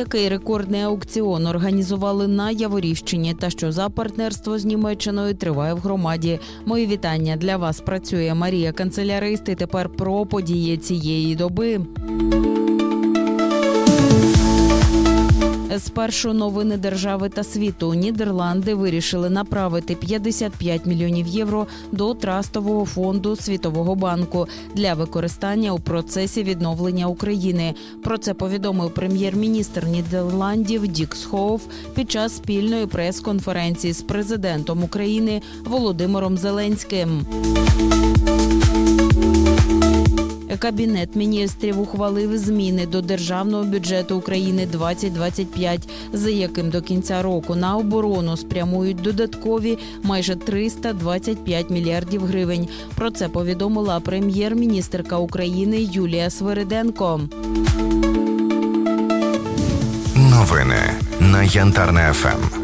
Який рекордний аукціон організували на Яворівщині та що за партнерство з Німеччиною триває в громаді? Мої вітання для вас. Працює Марія Канцелярист. І тепер про події цієї доби. Спершу новини держави та світу Нідерланди вирішили направити 55 мільйонів євро до трастового фонду Світового банку для використання у процесі відновлення України. Про це повідомив прем'єр-міністр Нідерландів Дік Схоуф під час спільної прес-конференції з президентом України Володимиром Зеленським. Кабінет міністрів ухвалив зміни до державного бюджету України 2025, за яким до кінця року на оборону спрямують додаткові майже 325 мільярдів гривень. Про це повідомила прем'єр-міністерка України Юлія Свириденко. Новини на Янтарне ФМ.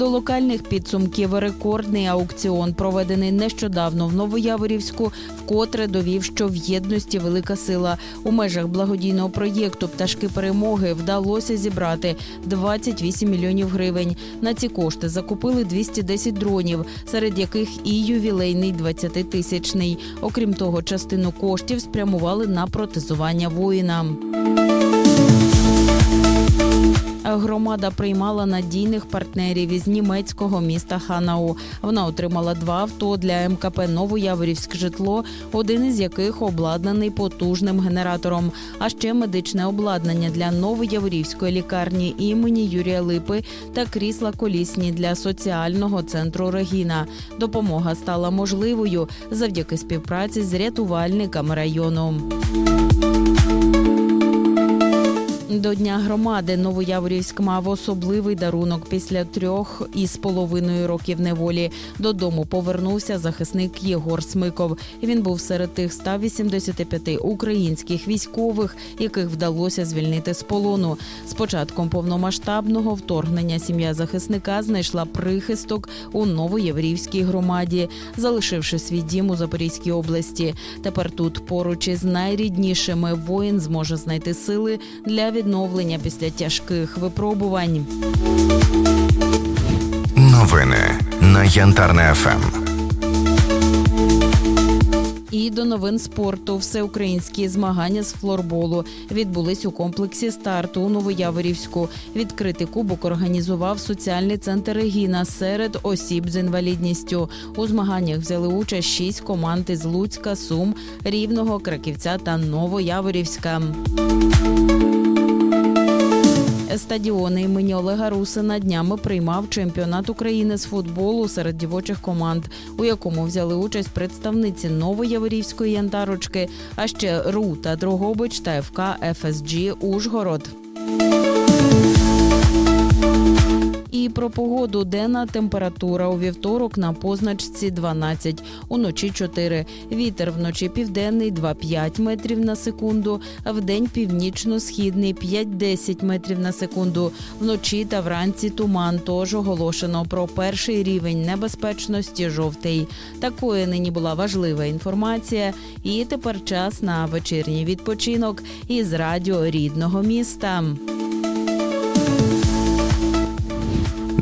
До локальних підсумків рекордний аукціон, проведений нещодавно в Новояворівську, вкотре довів, що в єдності велика сила. У межах благодійного проєкту Пташки перемоги вдалося зібрати 28 мільйонів гривень. На ці кошти закупили 210 дронів, серед яких і ювілейний 20-тисячний. Окрім того, частину коштів спрямували на протезування воїнам. Громада приймала надійних партнерів із німецького міста Ханау. Вона отримала два авто для МКП Новояворівськ житло, один із яких обладнаний потужним генератором. А ще медичне обладнання для Новояворівської лікарні імені Юрія Липи та крісла колісні для соціального центру Регіна. Допомога стала можливою завдяки співпраці з рятувальниками району. До Дня громади Новояворівськ мав особливий дарунок після трьох із половиною років неволі. Додому повернувся захисник Єгор Смиков. Він був серед тих 185 українських військових, яких вдалося звільнити з полону. З початком повномасштабного вторгнення сім'я захисника знайшла прихисток у Новоєврівській громаді, залишивши свій дім у Запорізькій області. Тепер тут поруч із найріднішими воїн зможе знайти сили для відновлення після тяжких випробувань. Новини на Янтарне ФМ. І до новин спорту всеукраїнські змагання з флорболу відбулись у комплексі старту у Новояворівську. Відкритий кубок організував соціальний центр Регіна серед осіб з інвалідністю. У змаганнях взяли участь шість команд із Луцька, Сум, Рівного, Краківця та Новояворівська. Стадіон імені Олега Русина днями приймав чемпіонат України з футболу серед дівочих команд, у якому взяли участь представниці Новояворівської янтарочки, а ще РУ та Дрогобич та ФК ФСГ Ужгород. І про погоду денна температура у вівторок на позначці 12, уночі 4. Вітер вночі південний 2-5 метрів на секунду, а вдень північно-східний 5-10 метрів на секунду. Вночі та вранці туман. Тож оголошено про перший рівень небезпечності жовтий. Такою нині була важлива інформація. І тепер час на вечірній відпочинок із радіо рідного міста.